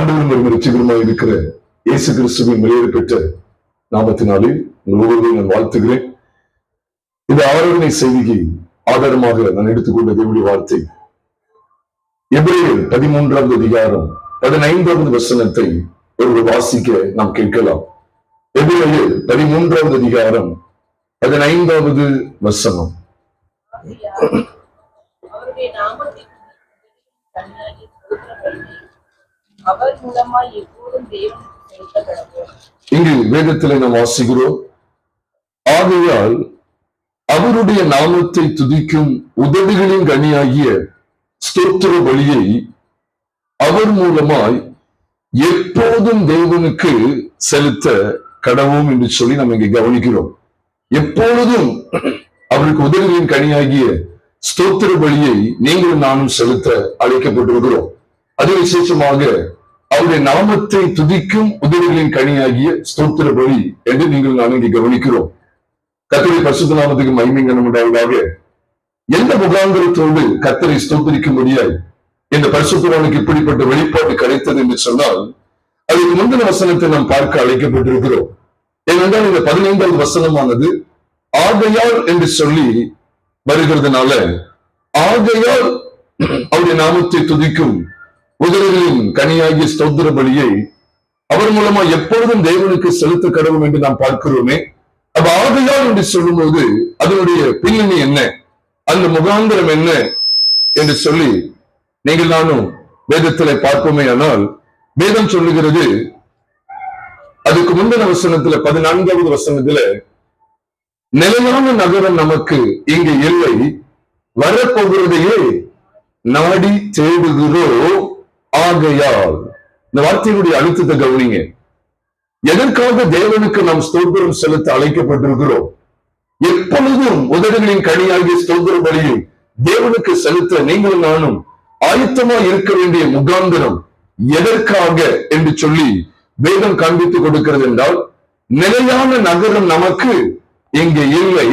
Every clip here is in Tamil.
ஆண்டவரும் ரசிகரமாக இருக்கிற இயேசு கிறிஸ்துவின் வெளியேறு பெற்ற நாமத்தினாலே உங்கள் ஒவ்வொருவரையும் நான் வாழ்த்துகிறேன். இந்த ஆரோக்கிய செய்திக்கு ஆதாரமாக நான் எடுத்துக்கொண்ட தேவனுடைய வார்த்தை எபிரேயர் பதிமூன்றாவது அதிகாரம் பதினைந்தாவது வசனத்தை ஒருவர் வாசிக்க நாம் கேட்கலாம். எபிரேயர் பதிமூன்றாவது அதிகாரம் பதினைந்தாவது வசனம். அவருடைய அவர் மூலமாய் எப்போதும் தேவன் இங்கு வேதத்திலே நாம் வாசிக்கிறோம் ஆகையால் அவருடைய நாமத்தை துதிக்கும் உதவிகளின் கனியாகிய ஸ்தோத்திர வழியை அவர் மூலமாய் எப்போதும் தேவனுக்கு செலுத்த கடவும் என்று சொல்லி நம்ம இங்கே கவனிக்கிறோம். எப்பொழுதும் அவருக்கு உதவிகளின் கனியாகிய ஸ்தோத்திர பலியை நீங்களும் நானும் செலுத்த அழைக்கப்பட்டிருக்கிறோம். அது விசேஷமாக அவருடைய நாமத்தை துதிக்கும் உதவிகளின் கனியாகிய ஸ்தோத்திர பலி என்று நீங்கள் நான் இங்கே கவனிக்கிறோம். கத்தரை பசுத்த நாமத்துக்கு மைமிங்கனம் உண்டாவதாக எந்த முகாந்திரத்தோடு கத்தரை ஸ்தோத்திரிக்க முடியாது இந்த பரிசுத்தவானுக்கு இப்படிப்பட்ட வெளிப்பாடு கிடைத்தது என்று சொன்னால் அதுக்கு முந்தின வசனத்தை நாம் பார்க்க அழைக்கப்பட்டிருக்கிறோம். ஏனென்றால் இந்த பதினைந்தாவது வசனமானது ஆகையால் என்று சொல்லி வருகிறதுனால ஆகையால் அவருடைய நாமத்தை துதிக்கும் உதவிகளின் கனியாகிய ஸ்தோத்திர பலியை அவர் மூலமா எப்பொழுதும் தேவனுக்கு செலுத்த கடவுள் என்று நாம் பார்க்கிறோமே. அப்ப ஆகையால் என்று சொல்லும்போது அதனுடைய பின்னணி என்ன? அந்த முகாந்திரம் என்ன? என்று சொல்லி நீங்கள் நானும் வேதத்திலே பார்ப்போமே ஆனால் வேதம் சொல்லுகிறது அதுக்கு முந்தின வசனத்துல பதினான்காவது வசனத்துல நிலையான நகரம் நமக்கு இங்கு இல்லை வரப்போகிறதையே நாடி தேடுகிறோம். ஆகையால் இந்த வார்த்தையினுடைய அழுத்தத்தை கவனிங்க. எதற்காக தேவனுக்கு நாம் ஸ்தோத்திரம் செலுத்த அழைக்கப்பட்டிருக்கிறோம்? எப்பொழுதும் உதடுகளின் கனியாகிய ஸ்தோத்திர பலியில் தேவனுக்கு செலுத்த நீங்களும் நானும் ஆயத்தமா இருக்க வேண்டிய முகாந்திரம் எதற்காக என்று சொல்லி வேதம் காண்பித்துக் கொடுக்கிறது என்றால் நிலையான நகரம் நமக்கு இங்கே இல்லை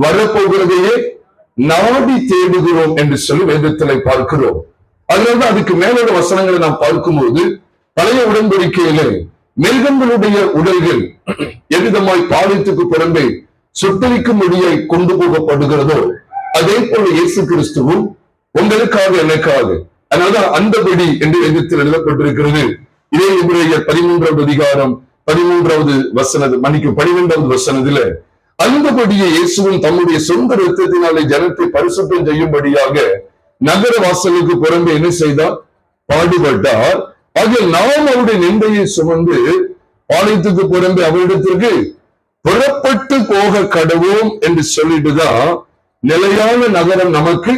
வரப்போகிறதையே நாடி தேடுகிறோம் என்று சொல்லி வேதத்தில் பார்க்கிறோம். அதனால அதுக்கு மேலோட வசனங்களை நாம் பார்க்கும்போது பழைய உடன்படிக்கையில மிருகங்களுடைய உடல்கள் எவ்விதமாய் பாலித்துக்கு சுத்தரிக்கும் சுட்டரிக்கும்படியாய் கொண்டு போகப்படுகிறதோ அதே போல இயேசு கிறிஸ்துவும் உங்களுக்காக எனக்காக அதனால அந்தபடி என்று எதிர்த்து எழுதப்பட்டிருக்கிறது. இதே இவருடைய பதிமூன்றாவது அதிகாரம் பதிமூன்றாவது வசனது மணிக்கு பனிரெண்டாவது வசனத்துல அந்தபடியே இயேசுவும் தம்முடைய சொந்த ரத்தத்தினாலே ஜனத்தை பரிசுத்தம் செய்யும்படியாக நகர வாசலுக்கு புறம்பு என்ன செய்தார்? பாடுபட்டார். ஆகிய நாம் அவருடைய நிந்தையை சுமந்து பாளையத்துக்கு புறம்பு அவரிடத்திற்கு புறப்பட்டு போக கடவோம் என்று சொல்லிட்டுதான் நிலையான நகரம் நமக்கு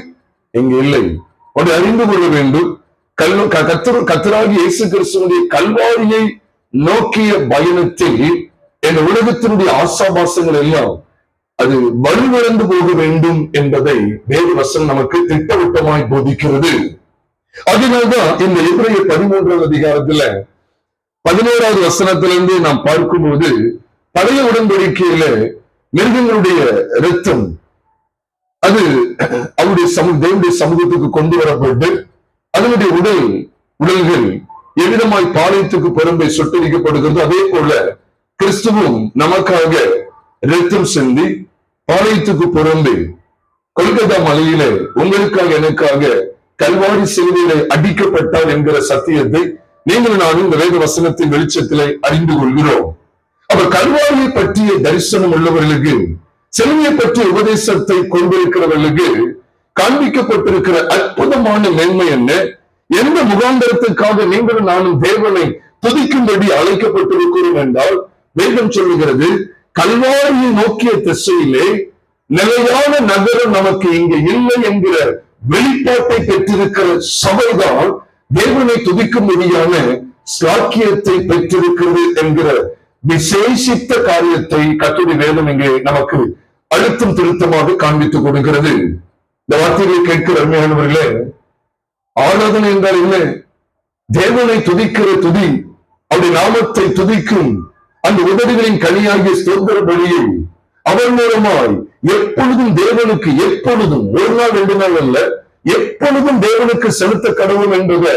இங்கு இல்லை. ஒன்று அறிந்து கொள்ள வேண்டும். கல் கத்தர் கத்தராகி இயேசு கிறிஸ்துவனுடைய கல்வாரியை நோக்கிய பயணத்தில் என் உலகத்தினுடைய ஆசாபாசங்கள் எல்லாம் அது வலுவிழந்து போக வேண்டும் என்பதை வேறு வசனம் நமக்கு திட்டவட்டமாய் போதிக்கிறது. அதனால்தான் இந்த இவரைய பதிமூன்றாவது அதிகாரத்துல பதினோராவது வசனத்திலிருந்து நாம் பார்க்கும்போது பழைய உடன்படிக்கையில மிருகங்களுடைய ரத்தம் அது அவருடைய சமூக தேவனுடைய சமூகத்துக்கு கொண்டு வரப்பட்டு அதனுடைய உடல் உடல்கள் எவ்விதமாய் பாளையத்துக்கு பெரும்பை சுட்டரிக்கப்படுகிறது அதே போல கிறிஸ்துவும் நமக்காக ரத்தம் சிந்தி பாளையத்துக்கு புறம்பே கொல்கத்தா மலையிலே உங்களுக்காக எனக்காக கல்வாரி சிலுவையிலே அடிக்கப்பட்டார் என்கிற சத்தியத்தை நீங்கள் நானும் இந்த வேத வசனத்தின் வெளிச்சத்திலே அறிந்து கொள்கிறோம். அப்ப கல்வாரியை பற்றிய தரிசனம் உள்ளவர்களுக்கு சிலுவையை பற்றிய உபதேசத்தை கொண்டிருக்கிறவர்களுக்கு காண்பிக்கப்பட்டிருக்கிற அற்புதமான மேன்மை என்ன? எந்த முகாந்தரத்துக்காக நீங்களும் நானும் தேவனை துதிக்கும்படி அழைக்கப்பட்டிருக்கிறோம் என்றால் வேதம் சொல்லுகிறது கல்வாரியை நோக்கிய திசையிலே நிலையான நகரம் நமக்கு இங்க இல்லை என்கிற வெளிப்பாட்டை பெற்றிருக்கிற சபைதான் தேவனை துதிக்கும்படியான சாக்கியத்தை பெற்றிருக்கிறது என்கிற விசேஷித்த காரியத்தை கத்துடைய வேதம் இங்கே நமக்கு அழுத்தம் திருத்தமாக காண்பித்துக் கொடுக்கிறது. இந்த வார்த்தையை கேட்கிற அருமையானவர்களே ஆராதனை என்றால் என்ன? தேவனை துதிக்கிற துதி அவருடைய நாமத்தை துதிக்கும் அந்த உதவிகளின் கனியாகிய சுதந்திர பலியை அவர் மூலமாய் எப்பொழுதும் தேவனுக்கு எப்பொழுதும் ஒரு நாள் ரெண்டு நாள் அல்ல எப்பொழுதும் தேவனுக்கு செலுத்த கடவுள் என்பதை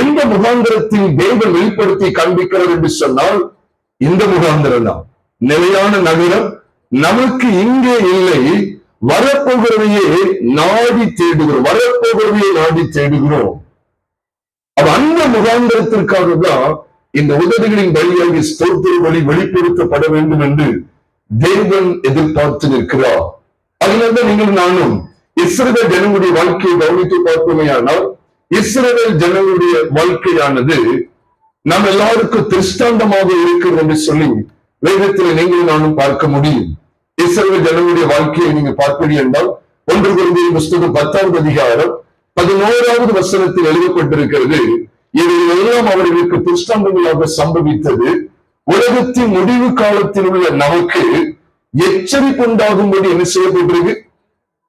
எந்த முகாந்திரத்தில் தேவன் வெளிப்படுத்தி காண்பிக்கிறார் என்று சொன்னால் இந்த முகாந்திரம் தான். நிலையான நகரம் நமக்கு இங்கே இல்லை வரப்போகிறதையே நாடி தேடுகிறோம் வரப்போகிறதையே நாடி தேடுகிறோம். அந்த முகாந்திரத்திற்காக தான் இந்த உதவிகளின் வழியாக ஸ்தோத்திர வழி வெளிப்படுத்தப்பட வேண்டும் என்று தேவன் எதிர்பார்த்து நிற்கிறார். அதனால்தான் நீங்கள் நானும் இஸ்ரேல் ஜனங்களுடைய வாழ்க்கையை கவனித்து பார்ப்போமேயானால் இஸ்ரேல் ஜனங்களுடைய வாழ்க்கையானது நாம் எல்லாருக்கும் திருஷ்டாந்தமாக இருக்கிறது என்று சொல்லி வேதத்தில் நீங்கள் நானும் பார்க்க முடியும். இஸ்ரேல் ஜனங்களுடைய வாழ்க்கையை நீங்க பார்ப்பீர்கள் என்றால் ஒன்று குழந்தை புஸ்தகம் பத்தாவது அதிகாரம் பதினோராவது வசனத்தில் எழுதப்பட்டிருக்கிறது இவையெல்லாம் அவர்களுக்கு திருஷ்டாந்தங்களாக சம்பவித்தது. உலகத்தின் முடிவு காலத்தில் உள்ள நமக்கு எச்சரிப்பு உண்டாகும்படி என்ன செய்யப்பட்டிருக்கு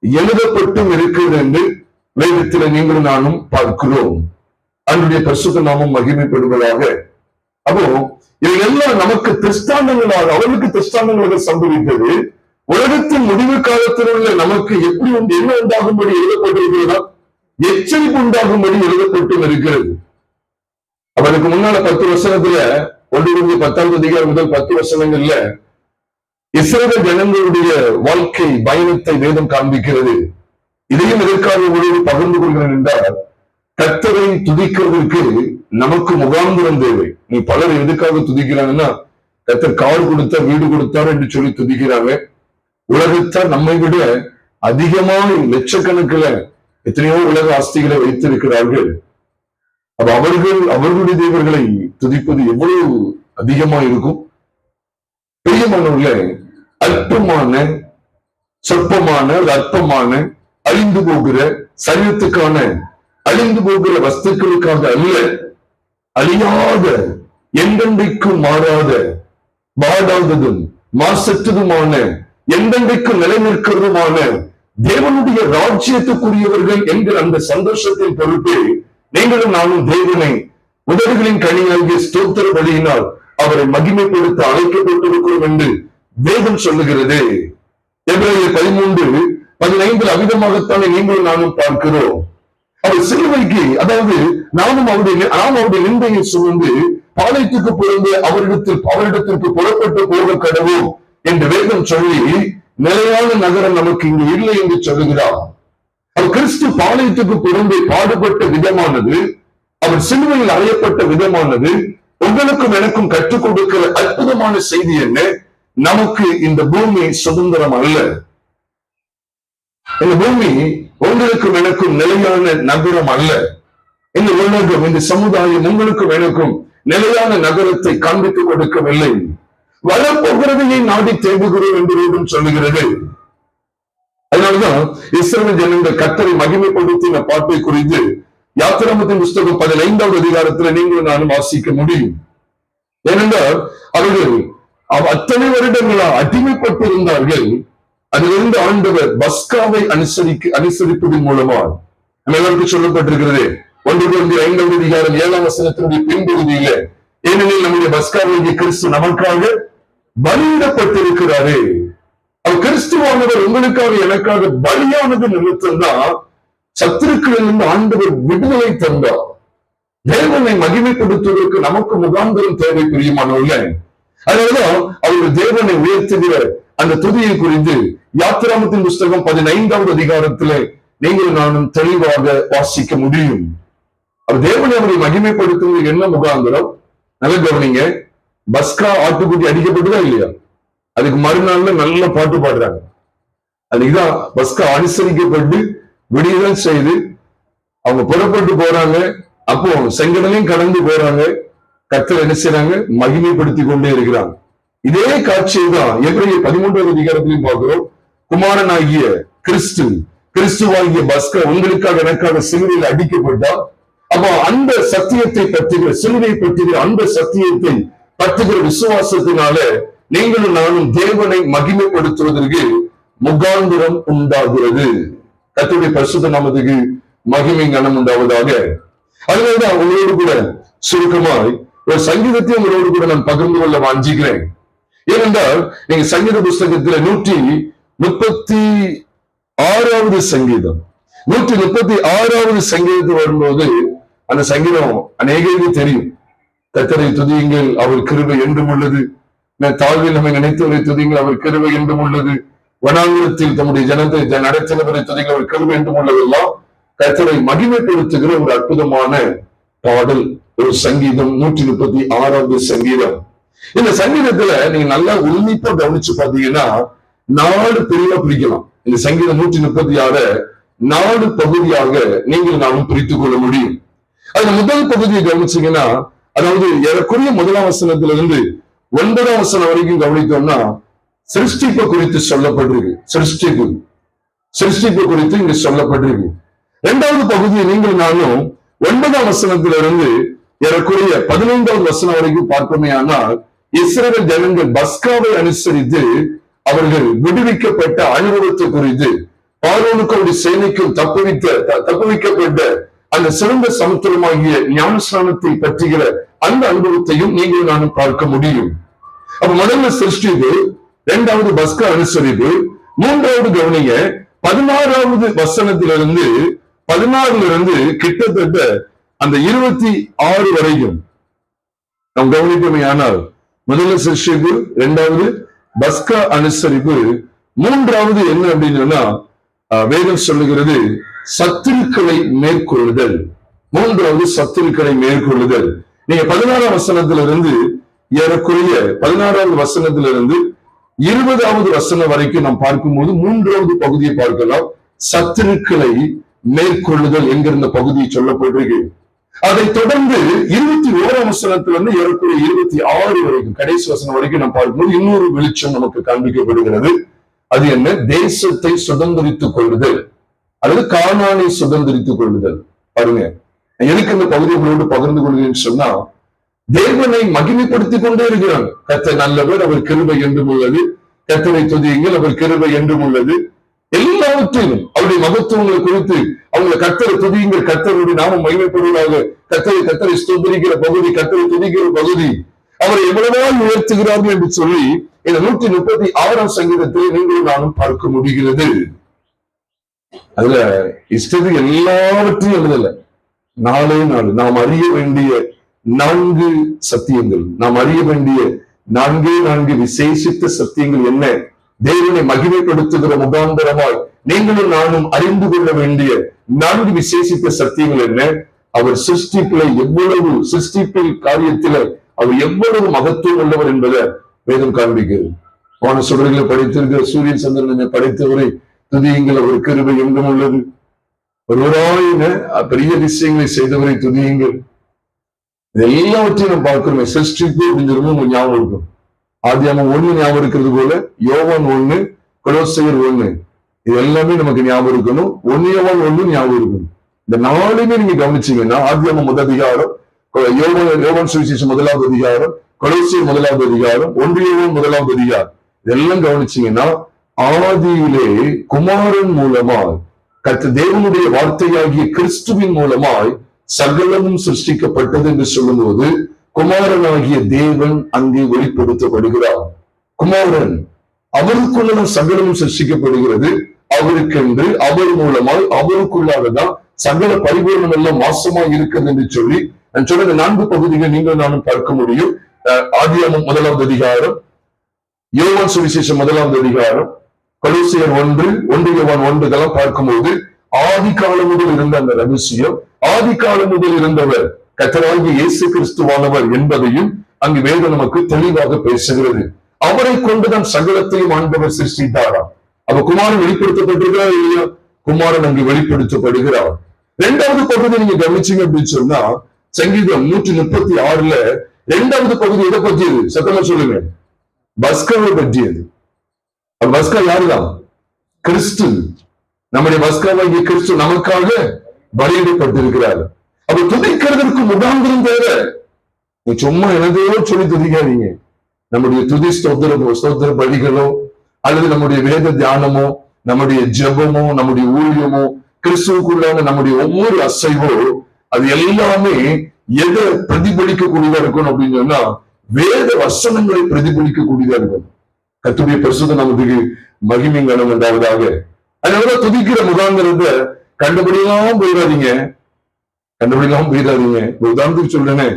எழுதப்பட்டும் இருக்கிறது என்று வேதத்தில் நீங்கள் நானும் பார்க்கிறோம். அதனுடைய பரிசுத்த நாமம் மகிமைப்படுவதாக. அப்போ இவையெல்லாம் நமக்கு திருஷ்டாந்தங்களாக அவர்களுக்கு திருஷ்டாந்தங்களாக சம்பவித்தது. உலகத்தின் முடிவு காலத்தில் உள்ள நமக்கு எப்படி உண்டு என்ன உண்டாகும்படி எழுதப்பட்டிருக்கிறதா எச்சரிப்பு உண்டாகும்படி எழுதப்பட்டும் இருக்கிறது. அவனுக்கு முன்னால பத்து வருஷத்துல ஒன்று இருந்து பத்தாம் அதிகாரம் முதல் பத்து வருஷங்கள்ல இஸ்ரேல் ஜனங்களுடைய வாழ்க்கை பயணத்தை வேதம் காண்பிக்கிறது. இதையும் எதற்காக உங்களோடு பகிர்ந்து கொள்கிறேன் என்றால் கத்தரை துதிக்கிறதுக்கு நமக்கு முகாந்திரம் தேவை. நீ பலர் எதுக்காக துதிக்கிறாங்கன்னா கத்தர் கார் கொடுத்தா வீடு கொடுத்தார் என்று சொல்லி துதிக்கிறாங்க. உலகத்தார் நம்மை விட அதிகமான லட்சக்கணக்கில் எத்தனையோ உலக ஆஸ்திகளை வைத்திருக்கிறார்கள். அப்ப அவர்கள் அவர்களுடைய தேவர்களை துதிப்பது எவ்வளவு அதிகமா இருக்கும்? பிரியமானவர்களே அற்பமான சொற்பமான ஒரு அற்பமான அழிந்து போகிற சரீரத்துக்கான அழிந்து போகிற வஸ்துக்களுக்காக அல்ல அழியாத எந்தெந்தைக்கும் மாறாத வாடாததும் மாசற்றதுமான நிலை நிலைநிற்கிறதுமான தேவனுடைய ராஜ்யத்துக்குரியவர்கள் என்கிற அந்த சந்தோஷத்தின் பொருட்டு நீங்களும் நானும் தேவனை உதடுகளின் கனியாகிய ஸ்தோத்திர வழியினால் அவரை மகிமைப்படுத்த அழைக்கப்பட்டிருக்கிறோம் என்று வேதம் சொல்லுகிறது. எவ்வளவு பதிமூன்று பதினைந்தில் அமிதமாகத்தானே நீங்களும் நானும் பார்க்கிறோம். அவர் சிலுவைக்கு அதாவது நானும் அவருடைய நாம் அவருடைய நிந்தையை சுமந்து பாளையத்துக்கு பிறந்து அவரிடத்தில் அவரிடத்திற்கு புறப்பட்டு போக கடவோம் என்று வேதம் சொல்லி நிலையான நகரம் நமக்கு இங்கு இல்லை என்று சொல்லுகிறார். கிறிஸ்து பாளையத்துக்கு பிறந்து பாடுபட்ட விதமானது அவர் சிலுவையில் அறையப்பட்ட விதமானது உங்களுக்கும் எனக்கும் கற்றுக் கொடுக்கிற அற்புதமான செய்தி என்ன? நமக்கு இந்த பூமி சுதந்திரம் அல்ல. இந்த பூமி உங்களுக்கும் எனக்கும் நிலையான நகரம் அல்ல. இந்த உலகம் இந்த சமுதாயம் உங்களுக்கும் எனக்கும் நிலையான நகரத்தை காண்பித்துக் கொடுக்கவில்லை. வரப்போகிறதையை நாடி தேடுகிறோம் என்று சொல்லுகிறது. அதனாலதான் இஸ்ரவேல் ஜனங்கள் கத்தரை மகிமைப்படுத்தின பாட்டை குறித்து யாத்திராமத்தின் புஸ்தகம் பதினைந்தாவது அதிகாரத்துல நீங்களும் நானும் வாசிக்க முடியும். ஏனென்றால் அவர்கள் அத்தனை வருடங்களா அடிமைப்பட்டிருந்தார்கள். அதிலிருந்து ஆண்டவர் பஸ்காவை அனுசரிக்க அனுசரிப்பதன் மூலமா நம்ம எல்லாருக்கும் சொல்லப்பட்டிருக்கிறது. ஒன்று குழந்தை ஐந்தாவது அதிகாரம் ஏழாம் வசனத்தினுடைய பின்பகுதியில ஏனெனில் நம்முடைய பஸ்காவை கிறிஸ்து நமக்காக பலியிடப்பட்டிருக்கிறாரு அவர் கிறிஸ்துவானவர் உங்களுக்காக எனக்காக பலியானது நிமித்தம் தான் சத்துருக்களிலிருந்து ஆண்டவர் விடுதலை தந்தார். தேவனை மகிமைப்படுத்துவதற்கு நமக்கு முகாந்திரம் தேவை பிரியமானவர்கள். அதனாலதான் அவர் தேவனை உயர்த்துகிற அந்த துதியை குறித்து யாத்திராமத்தின் புஸ்தகம் பதினைந்தாவது அதிகாரத்திலே நீங்கள் நானும் தெளிவாக வாசிக்க முடியும். அவர் தேவனை அவரை மகிமைப்படுத்துவது என்ன முகாந்திரம்? நல்ல கவனிங்க. பஸ்கா ஆட்டுக்குட்டி அடிக்கப்பட்டுதா இல்லையா? அதுக்கு மறுநாள்ல நல்ல பாட்டு பாடுறாங்க. அதுக்குதான் பஸ்கா அனுசரிக்கப்பட்டு விடியல் செய்து அவங்க புறப்பட்டு போறாங்க. அப்போ செங்கடலையும் கடந்து போறாங்க. கத்தர் என்ன செய்யறாங்க மகிமைப்படுத்தி கொண்டே இருக்கிறாங்க. இதே காட்சியை தான் எப்படி பதிமூன்றாவது அதிகாரத்திலையும் பார்க்கிறோம். குமாரனாகிய கிறிஸ்து கிறிஸ்துவாகிய பஸ்க உங்களுக்காக எனக்காக சிலுவையில் அடிக்கப்பட்டா அப்போ அந்த சத்தியத்தை பற்றுகிற சிலுவை பற்றுகிற அந்த சத்தியத்தை பற்றுகிற விசுவாசத்தினால நீங்களும் நானும் தேவனை மகிமைப்படுத்துவதற்கு முகாந்திரம் உண்டாகிறது. கத்துடைய பரிசுத்த நாமத்துக்கு மகிமை கனம் உண்டாவதாக. அதனாலதான் உங்களோடு கூட சுருக்கமாய் ஒரு சங்கீதத்தை உங்களோடு கூட நான் பகிர்ந்து கொள்ள வாஞ்சிக்கிறேன். ஏனென்றால் நீங்க சங்கீத புஸ்தகத்துல நூற்றி முப்பத்தி ஆறாவது சங்கீதம். நூற்றி முப்பத்தி ஆறாவது சங்கீதத்து வரும்போது அந்த சங்கீதம் அநேகருக்கு தெரியும். கத்தரை துதியுங்கள் அவர் கிருபை என்றும் உள்ளது. தாழ்வில் நம்மை நினைத்தவரை துதிங்கள் அவர் கருவை என்றும் உள்ளது. வனாந்திரத்தில் தம்முடைய ஜனத்தை நடத்தினவரை துதிங்கள் அவர் கிருபை என்றும் உள்ளதெல்லாம் கத்தரை மகிமைப்படுத்துகிற ஒரு அற்புதமான பாடல். ஒரு சங்கீதம் நூற்றி முப்பத்தி ஆறாவது சங்கீதம். இந்த சங்கீதத்துல நீங்க நல்லா உன்னிப்பா கவனிச்சு பாத்தீங்கன்னா நாலு பிரிவா பிரிக்கலாம். இந்த சங்கீதம் நூற்றி முப்பத்தி ஆறு நாலு பகுதியாக நீங்கள் நானும் பிரித்துக் கொள்ள முடியும். அதுல முதல் பகுதியை கவனிச்சீங்கன்னா அதாவது ஏறக்குறைய முதலாம் வசனத்திலிருந்து ஒன்பதாம் வசனம் வரைக்கும் கவனித்தோம்னா சிருஷ்டிப்பு குறித்து சொல்லப்பட்டிருக்கு. சிருஷ்டிப்பு. சிருஷ்டிப்பு குறித்து இங்கு சொல்லப்பட்டிருக்கு. இரண்டாவது பகுதியை நீங்கள் நானும் ஒன்பதாம் வசனத்திலிருந்து ஏறக்குறைய பதினைந்தாவது வசனம் வரைக்கும் பார்ப்போமே ஆனால் இஸ்ரேல் ஜனங்கள் பஸ்காவை அனுசரித்து அவர்கள் விடுவிக்கப்பட்ட அனுபவத்தை குறித்து பார்வனுக்கு அவருடைய சேனைக்கும் தப்புவித்த த- தப்புவிக்கப்பட்ட அந்த சிறந்த சமுத்திரமாகிய ஞானஸ்நானத்தை பற்றுகிற அந்த அனுபவத்தையும் நீங்கள் நானும் பார்க்க முடியும். அப்ப முதல்ல சிருஷ்டிப்பு இரண்டாவது பஸ்க அனுசரிப்பு மூன்றாவது கவனிங்க பதினாறாவது வசனத்திலிருந்து பதினாறுல இருந்து கிட்டத்தட்ட அந்த இருபத்தி ஆறு வரைக்கும். நாம் கவனிப்போமே ஆனால் முதல்ல சிருஷ்டிப்பு இரண்டாவது பஸ்க அனுசரிப்பு மூன்றாவது என்ன அப்படின்னு சொன்னா வேதம் சொல்லுகிறது சத்துருக்களை மேற்கொள்ளுதல். மூன்றாவது சத்துருக்களை மேற்கொள்ளுதல். நீங்க பதினாறாம் வசனத்திலிருந்து ஏறக்குறைய பதினாறாவது வசனத்திலிருந்து இருபதாவது வசனம் வரைக்கும் நாம் பார்க்கும்போது மூன்றாவது பகுதியை பார்க்கலாம். சத்துருக்களை மேற்கொள்ளுதல் என்கிற பகுதியை பகுதி சொல்லப்பட்டிருக்கு. அதை தொடர்ந்து இருபத்தி ஓராம் வசனத்திலிருந்து ஏறக்குறைய இருபத்தி ஆறு வரைக்கும் கடைசி வசனம் வரைக்கும் நாம் பார்க்கும்போது இன்னொரு வெளிச்சம் நமக்கு காண்பிக்கப்படுகிறது. அது என்ன? தேசத்தை சுதந்திரித்துக் கொள்ளுதல். அல்லது காணானை சுதந்திரித்துக் கொள்ளுதல். பாருங்க. எனக்கு எதுக்கு இந்த பகுதிகளோடு உங்களோடு பகிர்ந்து கொள்கிறேன்னு சொன்னா தேவனை மகிமைப்படுத்திக் கொண்டே இருக்கிறாங்க கத்த நல்லவர் அவர் கிருபை என்றும் உள்ளது. கத்தனை துதியுங்கள் அவர் கிருபை என்றும் உள்ளது. எல்லாவற்றிலும் அவருடைய மகத்துவங்களை குறித்து அவங்களை கத்தரை துதியுங்கள். கத்தருடைய நாமம் மகிமைப்படுவதாக கத்தரை கத்தரை ஸ்தோபரிக்கிற பகுதி கத்தரை துதிக்கிற பகுதி. அவரை எவ்வளவாய் உயர்த்துகிறார்கள் என்று சொல்லி இந்த நூத்தி முப்பத்தி ஆறாம் சங்கீதத்தை நீங்களும் நானும் பார்க்க முடிகிறது. அதுல இஷ்டத்துக்கு எல்லாவற்றையும் எழுதல. நாளே நாள் நாம் அறிய வேண்டிய நான்கு சத்தியங்கள். நாம் அறிய வேண்டிய நான்கே நான்கு விசேஷித்த சத்தியங்கள் என்ன? தேவனை மகிமைப்படுத்துகிற முகாந்தரமாய் நீங்களும் நானும் அறிந்து கொள்ள வேண்டிய நான்கு விசேஷித்த சத்தியங்கள் என்ன? அவர் சிருஷ்டிப்பில எவ்வளவு சிருஷ்டிப்பில் காரியத்தில அவர் எவ்வளவு மகத்துவம் உள்ளவர் என்பதை வேதம் காண்பிக்கிறது. போன சுடர்களை படைத்திருக்கிற சூரியன் சந்திரனை படைத்தவரை துதியுங்கள் அவர் கருவை எங்கும் உள்ளது. ஒருவராயின பெரிய விஷயங்களை செய்தவரை துதியுங்கள் இது எல்லாவற்றையும் நம்ம பார்க்கிறோம். சிருஷ்டிப்பு அப்படிங்கிறது உங்களுக்கு ஞாபகம் இருக்கும். ஆதியாமம் ஒண்ணு ஞாபகம் இருக்கிறது போல யோவான் ஒண்ணு கொலோசையர் ஒண்ணு இது எல்லாமே நமக்கு ஞாபகம் இருக்கணும். ஒன்னியவன் ஒண்ணு ஞாபகம் இருக்கணும். இந்த நாலுமே நீங்க கவனிச்சீங்கன்னா ஆதியாமம் முதல் அதிகாரம் கொ- யோவான் சுவிசேஷம் முதலாவது அதிகாரம் கொலோசியர் முதலாவது அதிகாரம் ஒன்றியவன் முதலாவது அதிகாரம். இதெல்லாம் கவனிச்சீங்கன்னா ஆதியிலே குமாரன் மூலமாய் கர்த்த தேவனுடைய வார்த்தையாகிய கிறிஸ்துவின் மூலமாய் சகலமும் சிருஷ்டிக்கப்பட்டது என்று சொல்லும்போது குமாரனாகிய தேவன் அங்கே வெளிப்படுத்தப்படுகிறார். குமாரன் அவருக்குள்ள சகலமும் சிருஷ்டிக்கப்படுகிறது. அவருக்கென்று அவர் மூலமாய் அவருக்குள்ளாகதான் சகல பரிபூர்ணம் எல்லாம் மாசமாய் இருக்கிறது என்று சொல்லி நான் சொன்ன நான்கு பகுதிகள் நீங்கள் நானும் பார்க்க முடியும். ஆதியாமம் முதலாவது அதிகாரம் யோவான் சுவிசேஷம் முதலாவது அதிகாரம் கொலோசியர் ஒன்று ஒன்று யோவான் ஒன்று இதெல்லாம் பார்க்கும்போது ஆதி காலம் முதல் இருந்த அந்த ரகசியம் ஆதி காலம் முதல் இருந்தவர் கத்தராகி இயேசு கிறிஸ்துவானவர் என்பதையும் அங்கு வேதம் நமக்கு தெளிவாக பேசுகிறது. அவரை கொண்டுதான் சகலத்தையும் ஆண்டவர் சிருஷ்டித்தாராம். அப்ப குமாரன் வெளிப்படுத்தப்பட்டிருக்கிறார் இல்லையா? குமாரன் அங்கு வெளிப்படுத்தப்படுகிறார். இரண்டாவது பகுதி நீங்க கவனிச்சீங்க அப்படின்னு சொன்னா சங்கீதம் நூற்றி முப்பத்தி ஆறுல இரண்டாவது பகுதி எதை பற்றியது? சத்தமா சொல்லுங்க. பஸ்காவை பற்றியது. பஸ்கர் பஸ்கா யாருதான்? கிறிஸ்து. நம்முடைய பஸ்காவாகிய கிறிஸ்து நமக்காக வலியுறுத்தப்பட்டிருக்கிறார் அப்ப துதிக்கிறதற்கு முகாந்திரம் தேவை. நீ சும்மா எனதையோ சொல்லி துதிக்காதீங்க. நம்முடைய துதி ஸ்தோத்திர ஸ்தோத்திர பலிகளோ அல்லது நம்முடைய வேத தியானமோ நம்முடைய ஜெபமோ நம்முடைய ஊழியமோ கிறிஸ்துவுக்குள்ளான நம்முடைய ஒவ்வொரு அசைவோ அது எல்லாமே எதை பிரதிபலிக்கக்கூடியதா இருக்கணும் அப்படின்னு சொன்னா வேத வசனங்களை பிரதிபலிக்கக்கூடியதா இருக்கணும். கத்துடைய பரிசுத்த நமக்கு மகிமை கனம் உண்டாவதாக. அதனால துதிக்கிற முகாந்திரத்தை கண்டுபிடிக்காம போயிடாதீங்க. கண்டுபிடிக்காம போயிடாதீங்க. ஒரு உதாரணத்துக்கு சொல்றேனே.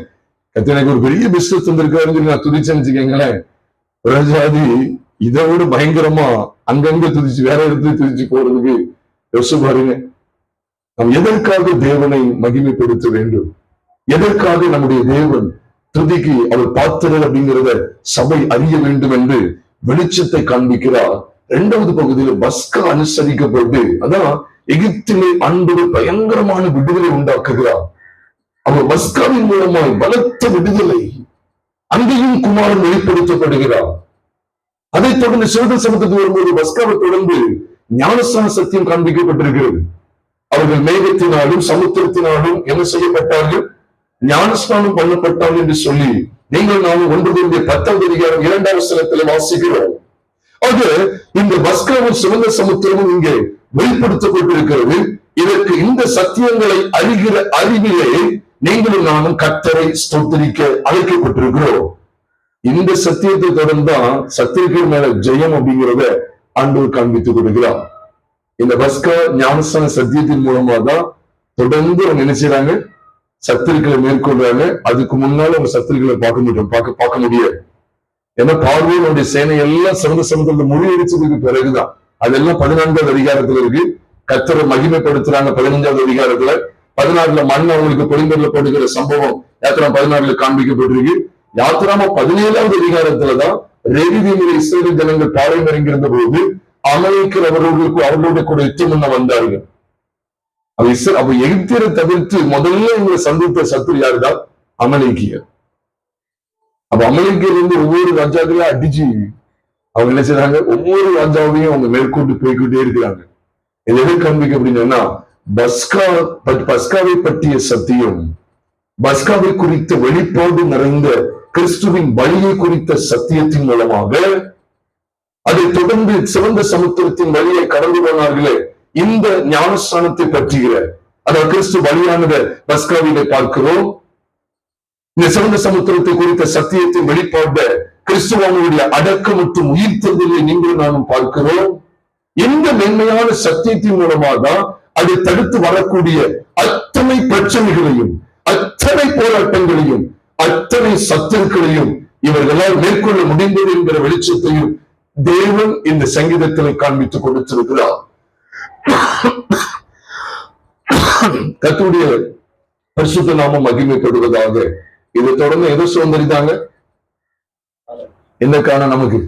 எனக்கு ஒரு பெரிய பிசினஸ் தந்திருக்காருன்னு சொல்லி நான் துதிச்சேன்னு வச்சுக்கோங்களேன். இதை விட பயங்கரமா அங்கங்க துதிச்சு வேற இடத்துல துதிச்சு போறதுக்கு யோசிச்சு பாருங்க. நாம் எதற்காக தேவனை மகிமைப்படுத்த வேண்டும்? எதற்காக நம்முடைய தேவன் துதிக்கு அவர் பாத்திரர் அப்படிங்கிறத சபை அறிய வேண்டும் என்று வெளிச்சத்தை காண்பிக்கிறார். இரண்டாவது பகுதியில் பஸ்கா அனுசரிக்கப்பட்டு அதான் எகிப்திலே அன்பு பயங்கரமான விடுதலை உண்டாக்குகிறார். அவர் மஸ்காவின் மூலமாய் பலத்த விடுதலை அங்கேயும் குமாரன் வெளிப்படுத்தப்படுகிறார். அதைத் தொடர்ந்து சிவத சமத்துக்கு வரும்போது பஸ்காவை தொடர்ந்து ஞானஸ்தான சத்தியம் காண்பிக்கப்பட்டிருக்கிறது. அவர்கள் மேகத்தினாலும் சமுத்திரத்தினாலும் என்ன செய்யப்பட்டார்கள்? ஞானஸ்தானம் பண்ணப்பட்டார்கள் என்று சொல்லி நீங்கள் நாம் ஒன்று கொண்டிய பத்தாவது அதிகாரம் இரண்டாவது ஸ்தலத்தில் வாசிக்கிறோம். ஆக இந்த பஸ்காவும் சிவந்த சமுத்திரமும் இங்கே வெளிப்படுத்தப்பட்டிருக்கிறது இதற்கு இந்த சத்தியங்களை அறிகிற அறிவிலே நீங்களும் நானும் கத்தரை ஸ்தோத்தரிக்க அழைக்கப்பட்டிருக்கிறோம். இந்த சத்தியத்தை தொடர்ந்தான் சத்தியத்தின் மேல ஜெயம் அப்படிங்கிறத ஆண்டவர் காண்பித்துக் கொடுக்கிறார். இந்த பஸ்கர ஞானஸ்தான சத்தியத்தின் மூலமா தான் தொடர்ந்து அவங்க நினைச்சாங்க சத்திரிகளை மேற்கொள்றாங்க. அதுக்கு முன்னால அவங்க சத்திரிகளை பார்க்க முடியும். பார்க்க பார்க்க முடியாது. ஏன்னா பார்வையினுடைய சேனை எல்லாம் சிறந்த சமுத்திரத்தை முறியடிச்சதுக்கு பிறகுதான். அதெல்லாம் பதினான்காவது அதிகாரத்துல இருக்கு. கத்தரை மகிமைப்படுத்துறாங்க பதினஞ்சாவது அதிகாரத்துல. பதினாறுல மண் அவங்களுக்கு பொழிந்தர்ல சம்பவம் யாத்திரா பதினாறுல காண்பிக்கப்பட்டிருக்கு. யாத்திராம பதினேழாவது அதிகாரத்துலதான் ரெவிதியில இஸ்ரேல் ஜனங்கள் பாறை நெருங்கியிருந்த போது அமெரிக்கர் அவர்களுக்கு அவர்களுடைய கூட யுத்தம் பண்ண வந்தார்கள். அப்ப இஸ்ரே அப்ப எகிப்தியரை தவிர்த்து முதல்ல இவங்களை சந்தித்த சத்துரு யாருதான் அமெரிக்கியர் அப்ப அமெரிக்கர் வந்து ஒவ்வொரு ராஜாக்களையும் அடிச்சு அவங்க என்ன செய்யறாங்க ஒவ்வொரு ராஜாவையும் அவங்க மேற்கொண்டு போய்க்கிட்டே இருக்கிறாங்க. இது எதை காண்பிக்க அப்படின்னா பஸ்கா பஸ்காவை பற்றிய சத்தியம் பஸ்காவை குறித்த வெளிப்பாடு நிறைந்த கிறிஸ்துவின் வழியை குறித்த சத்தியத்தின் மூலமாக அதை தொடர்ந்து சிறந்த சமுத்திரத்தின் வழியை கடந்து போனார்களே இந்த ஞானஸ்தானத்தை பற்றுகிற அதாவது கிறிஸ்து வழியானத பஸ்காவிலே பார்க்கிறோம். இந்த சிவந்த சமுத்திரத்தை குறித்த சத்தியத்தின் வெளிப்பாட கிறிஸ்துவனுடைய அடக்கம் மற்றும் உயிர்த்ததிலே நீங்கள் நானும் பார்க்கிறோம். எந்த மென்மையான சத்தியத்தின் மூலமாக தான் அதை தடுத்து வரக்கூடிய அத்தனை பிரச்சனைகளையும் அத்தனை போராட்டங்களையும் அத்தனை சத்துருக்களையும் இவர்களால் மேற்கொள்ள முடிந்தது என்கிற வெளிச்சத்தையும் தேவன் இந்த சங்கீதத்தில் காண்பித்துக் கொடுத்திருக்கிறார். கத்துடைய பரிசுத்த நாமம் மகிமைப்படுவதாக இதை தொடர்ந்து எது சுதந்திரித்தாங்க. என்ன காரணம் நமக்கு?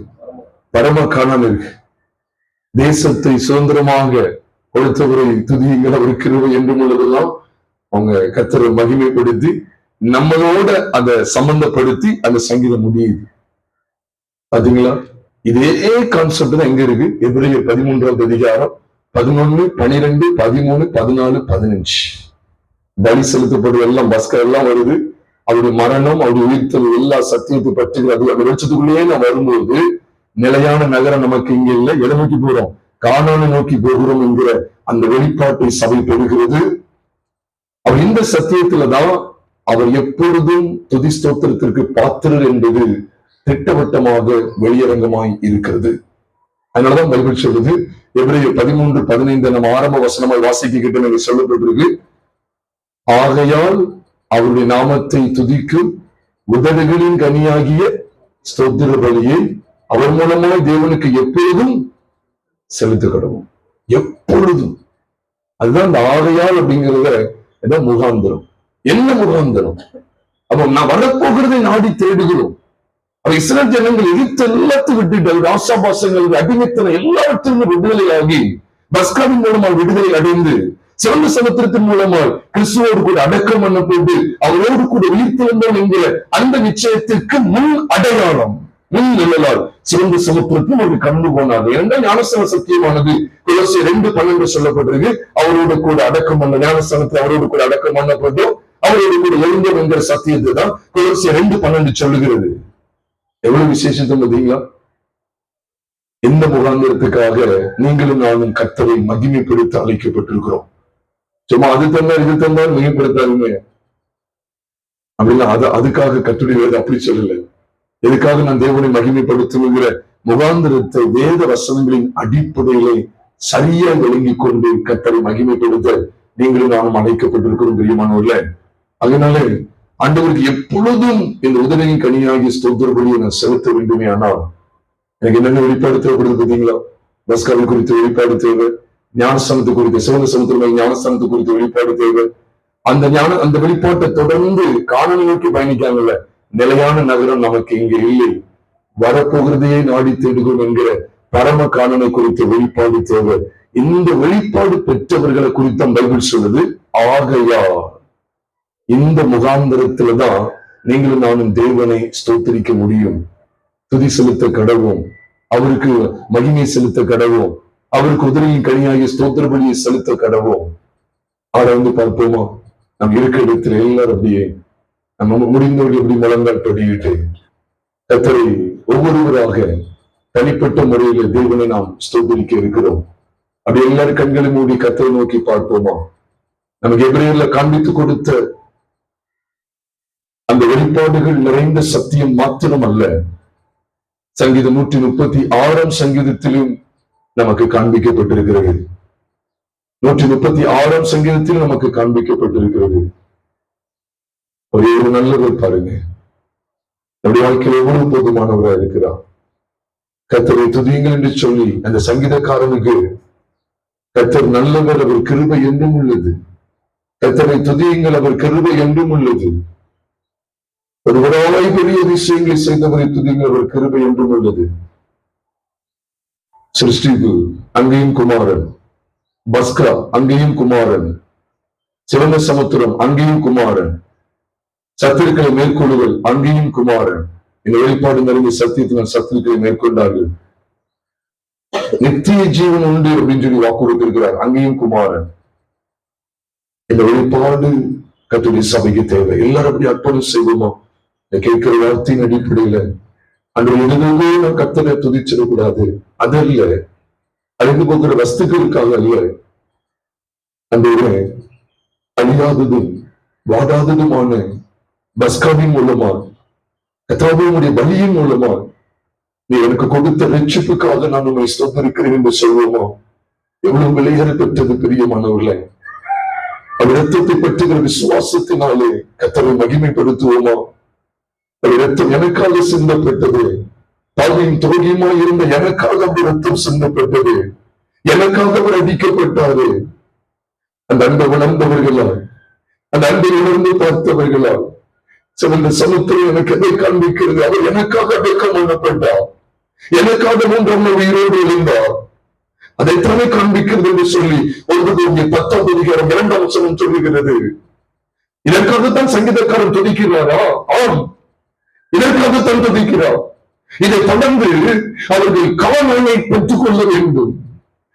பரம காணம் இருக்கு. தேசத்தை சுதந்திரமாக கொடுத்தவரை துதியுங்கள் அவர் கிருபை என்றும் உள்ளதெல்லாம் அவங்க கத்தரை மகிமைப்படுத்தி நம்மளோட அதை சம்பந்தப்படுத்தி அந்த சங்கீதம் முடியுது. பாத்தீங்களா? இதே கான்செப்ட் தான் எங்க இருக்கு. எபிரேயர் பதிமூன்றாவது அதிகாரம் பதினொன்னு பனிரெண்டு பதிமூணு பதினாலு பதினஞ்சு. பலி செலுத்தப்படுவது எல்லாம் பஸ்கர் எல்லாம் வருது. அவருடைய மரணம் அவருடைய உயிர்த்தல் எல்லா சத்தியத்தை பற்றி அது அந்த வெளிச்சத்துக்குள்ளேயே நாம் வரும்போது நிலையான நகரம் நமக்கு இங்க இல்லை எதை நோக்கி போறோம் காணானை நோக்கி போகிறோம் என்கிற அந்த வெளிப்பாட்டை சபை பெறுகிறது. அவர் இந்த சத்தியத்துல தான் அவர் எப்பொழுதும் துதி ஸ்தோத்திரத்திற்கு பாத்திரர் என்பது திட்டவட்டமாக வெளியரங்கமாய் இருக்கிறது. அதனாலதான் பைபிள் சொல்லுது எபிரேயர் பதிமூன்று பதினைந்து நம்ம ஆரம்ப வசனமாய் வாசிக்க கிட்ட சொல்லப்பட்டிருக்கு. ஆகையால் அவருடைய நாமத்தை துதிக்கும் உதடுகளின் கனியாகிய ஸ்தோத்திர பலியை அவர் மூலமாய் தேவனுக்கு எப்பொழுதும் செலுத்துக்கிடவும் எப்பொழுதும். அதுதான் இந்த ஆகையால் அப்படிங்கிறத என்ன முகாந்திரம். என்ன முகாந்திரம்? அப்போ நான் வரப்போகிறதை நாடி தேடுகிறோம். அப்ப இஸ்ரேல் ஜனங்கள் எதிர்த்து எல்லாத்தையும் விட்டுட்டு ஆசாபாசங்கள் அடிமைத்தனம் எல்லாவற்றிலும் விடுதலையாகி பஸ்காவின் மூலமாக விடுதலை அடைந்து சிறந்த சமுத்திரத்தின் மூலமாய் கிறிஸ்துவோடு கூட அடக்கம் பண்ணப்பட்டு அவரோடு கூட உயிர்த்தெழுந்தோம் என்கிற அந்த நிச்சயத்திற்கு முன் அடையாளம் முன் நிழலால் சிறந்த சமுத்திரத்தில் ஒரு கண்டு போனாது இரண்டாம் ஞானஸ்தான சத்தியமானது குலசி ரெண்டு பன்னெண்டு சொல்லப்பட்டிருக்கு. அவரோடு கூட அடக்கம் பண்ண ஞானஸ்தானத்தில் அவரோடு கூட அடக்கம் பண்ணப்பட்டோம் அவரோடு கூட எழுந்தோம் என்கிற சத்தியத்தை தான் குலசி ரெண்டு பன்னெண்டு சொல்லுகிறது. எவ்வளவு விசேஷத்தை பார்த்தீங்களா எந்த முகாந்திரத்துக்காக நீங்களும் நானும் கத்தரை மகிமைப்படுத்த அழைக்கப்பட்டிருக்கிறோம். சும்மா அது தந்தார் இது தந்தார் மிகப்படுத்தாருமே அப்படின்னா அது அதுக்காக கத்துடைய அப்படி சொல்லல. எதுக்காக நான் தேவனை மகிமைப்படுத்துகிற முகாந்திரத்தை வேத வசனங்களின் அடிப்படையிலே சரியா விளங்கி கொண்டு கத்தரை மகிமைப்படுத்த நீங்களும் நானும் அழைக்கப்பட்டிருக்கிறோம் பிரியமானவர்கள. அதனால ஆண்டவருக்கு எப்பொழுதும் இந்த உதவியின் கனியாகி ஸ்தோத்திரபடியை நான் செலுத்த வேண்டுமே ஆனால் எனக்கு என்னென்ன வெளிப்பாடு தேவைப்படுது பார்த்தீங்களா? பஸ்காவை குறித்து வெளிப்பாடு தேவை. ஞானஸ்தானத்து குறித்து சிவந்த சமுத்திரம் ஞானஸ்தானத்து குறித்து வெளிப்பாடு தேவை. அந்த ஞான அந்த வெளிப்பாட்டை தொடர்ந்து காணொலி நோக்கி பயணிக்காங்கல்ல நிலையான நகரம் நமக்கு இங்கு இல்லை. வரப்போகிறதையே நாடி தேடுகிறோம் என்கிற பரம காணனை குறித்த வெளிப்பாடு தேவை. இந்த வெளிப்பாடு பெற்றவர்களை குறித்த பைபிள் சொல்லுது. ஆகையா இந்த முகாந்திரத்துலதான் நீங்களும் நானும் தேவனை ஸ்தோத்தரிக்க முடியும். துதி செலுத்த கடவும் அவருக்கு மகிமை செலுத்த கடவும் அவருக்கு உதவியின் கனியாகிய ஸ்தோத்திர பலியை செலுத்த கடவோம் அவரை வந்து பார்ப்போமா? நம் இருக்கிற இடத்துல எல்லாரும் அப்படியே நம்ம முடிந்தவர்கள் எப்படி முழங்கால் படியிட்டு கத்தரை ஒவ்வொருவராக தனிப்பட்ட முறையில தேவனை நாம் ஸ்தோத்திரிக்க இருக்கிறோம். அப்படி எல்லாரும் கண்களை மூடி கத்தரை நோக்கி பார்ப்போமா? நமக்கு எபிரேயர்ல காண்பித்து கொடுத்த அந்த வெளிப்பாடுகள் நிறைந்த சத்தியம் மாத்திரம் அல்ல சங்கீதம் நூற்றி முப்பத்தி ஆறாம் சங்கீதத்திலும் நமக்கு காண்பிக்கப்பட்டிருக்கிறது. நூற்றி முப்பத்தி ஆறாம் சங்கீதத்தில் நமக்கு காண்பிக்கப்பட்டிருக்கிறது. ஒரே ஒரு நல்லவர் பாருங்க. நம்முடைய வாழ்க்கையில் எவ்வளவு போதுமானவரா இருக்கிறார். கத்தரை துதியுங்கள் என்று சொல்லி அந்த சங்கீதக்காரனுக்கு கத்தர் நல்லவர் அவர் கிருபை என்றும் உள்ளது. கத்தரை துதியுங்கள் அவர் கிருபை என்றும் உள்ளது. ஒருவராய் பெரிய விஷயங்களை செய்தவரை துதியுங்கள் அவர் கிருபை என்றும் உள்ளது. சிருஷ்டிப்பு அங்கேயும் குமாரன். பஸ்கா அங்கேயும் குமாரன். சிவந்த சமுத்திரம் அங்கேயும் குமாரன். சத்துருக்களை மேற்கொள்ளுதல் அங்கேயும் குமாரன். இந்த வெளிப்பாடு நிறைந்த சத்தியத்தினர் சத்துருக்களை மேற்கொண்டார்கள். நித்திய ஜீவன் உண்டு அப்படின்னு சொல்லி வாக்கு கொடுத்திருக்கிறார் அங்கேயும் குமாரன். இந்த வெளிப்பாடு கத்துடைய சபைக்கு தேவை. எல்லாரும் அப்படி அர்ப்பணம் செய்வோமா? கேட்கிற வார்த்தையின் அடிப்படையில அன்று எதுவுமே நான் கத்தனை துதிச்சிடக்கூடாது. அது இல்ல அழிந்து போகிற வஸ்துக்களுக்காக அல்ல. அந்த அழியாததும் வாடாததுமான பஸ்காவின் மூலமா கத்தாவினுடைய பலியின் மூலமா நீ எனக்கு கொடுத்த ரட்சிப்புக்காக நான் உங்களை சொந்திருக்கிறேன் என்று சொல்வோமா? எவ்வளவு விலையேற பெற்றது பிரியமானவர்களே. அவர் ரத்தத்தை பற்றுகிற விசுவாசத்தினாலே கத்தரை மகிமைப்படுத்துவோமா? ரத்தம் எனக்காக சிந்தப்பட்டது. தாயின் துரோகியமா இருந்த எனக்காக அவர் ரத்தம் சிந்தப்பட்டது. எனக்காக அவர் அடிக்கப்பட்டாரு. அந்த அன்பை உணர்ந்தவர்களா அந்த அன்பை உணர்ந்து பார்த்தவர்களா சிவந்த சமுத்திரம் எனக்கு எதை காண்பிக்கிறது? அவர் எனக்காக வெக்கம் பண்ணப்பட்டார் எனக்காக மூன்றாம் நாள் உயிரோடு எழுந்தார். அதைத்தானே காண்பிக்கிறது என்று சொல்லி ஒன்பது பத்தாம் அதிகாரம் இரண்டாம் வசனம் சொல்லுகிறது. இதற்காகத்தான் சங்கீதக்காரன் துதிக்கிறாரா? ஆம். இதற்காக தந்திருக்கிறார் இதை தொடர்ந்து அவர்கள் கவனனை பெற்றுக் கொள்ள வேண்டும்.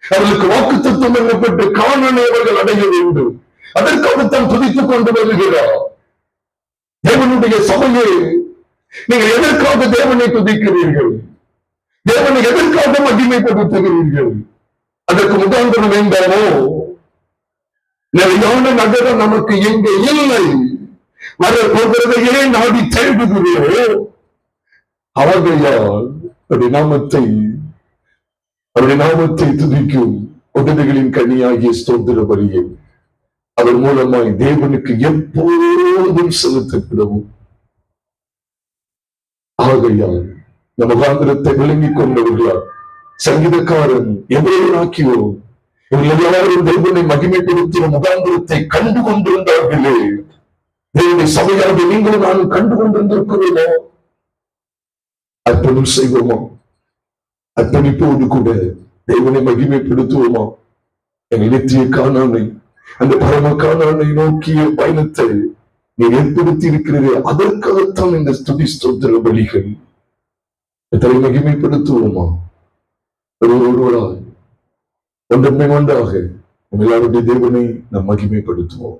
அவர்களுக்கு வாக்கு தத்துவம் என்னப்பட்டு கவனனை அவர்கள் அடைய வேண்டும். அதற்காகத்தான் துதித்துக் கொண்டு வருகிறார் தேவனுடைய சபையை நீங்கள் எதற்காக தேவனை துதிக்கிறீர்கள்? தேவனை எதற்காக மகிமைப்படுத்துகிறீர்கள்? அதற்கு முகாந்திரம் வேண்டாமோ? நிலையான நகரம் நமக்கு எங்கே இல்லை. வர போகிறதையே நாடி தேடுகிறீர்களோ அவர்களால் அவருடைய நாமத்தை அவருடைய நாமத்தை துதிக்கும் உதவிகளின் கனியாகிய ஸ்தோத்திர வரியை அவர் மூலமாய் தேவனுக்கு எப்போதும் செலுத்தப்படவும் ஆகையால் இந்த முகாந்திரத்தை விளங்கிக் கொண்டவர்களால் சங்கீதக்காரன் எவ்வளவு இவர்கள் எல்லாரும் தேவனை மகிமைப்படுத்திய முகாந்திரத்தை கண்டு கொண்டிருந்தார்களே. சபையாக நீங்களும் நானும் கண்டு கொண்டிருந்திருக்கிறோமோ அர்ப்பணம் செய்வோமா? அர்ப்பணிப்போடு கூட தேவனை மகிமைப்படுத்துவோமா? என் நித்திய காணானை அந்த பரம காணானை நோக்கிய பயணத்தை நீ ஏற்படுத்தி இருக்கிறீர்கள் அதற்காகத்தான் இந்த ஸ்துதி ஸ்தோத்திர பலிகள். எத்தனை மகிமைப்படுத்துவோமா? ஒரு ஒருவராய் ஒன்றன்மை ஒன்றாக எல்லாருடைய தேவனை நாம் மகிமைப்படுத்துவோம்.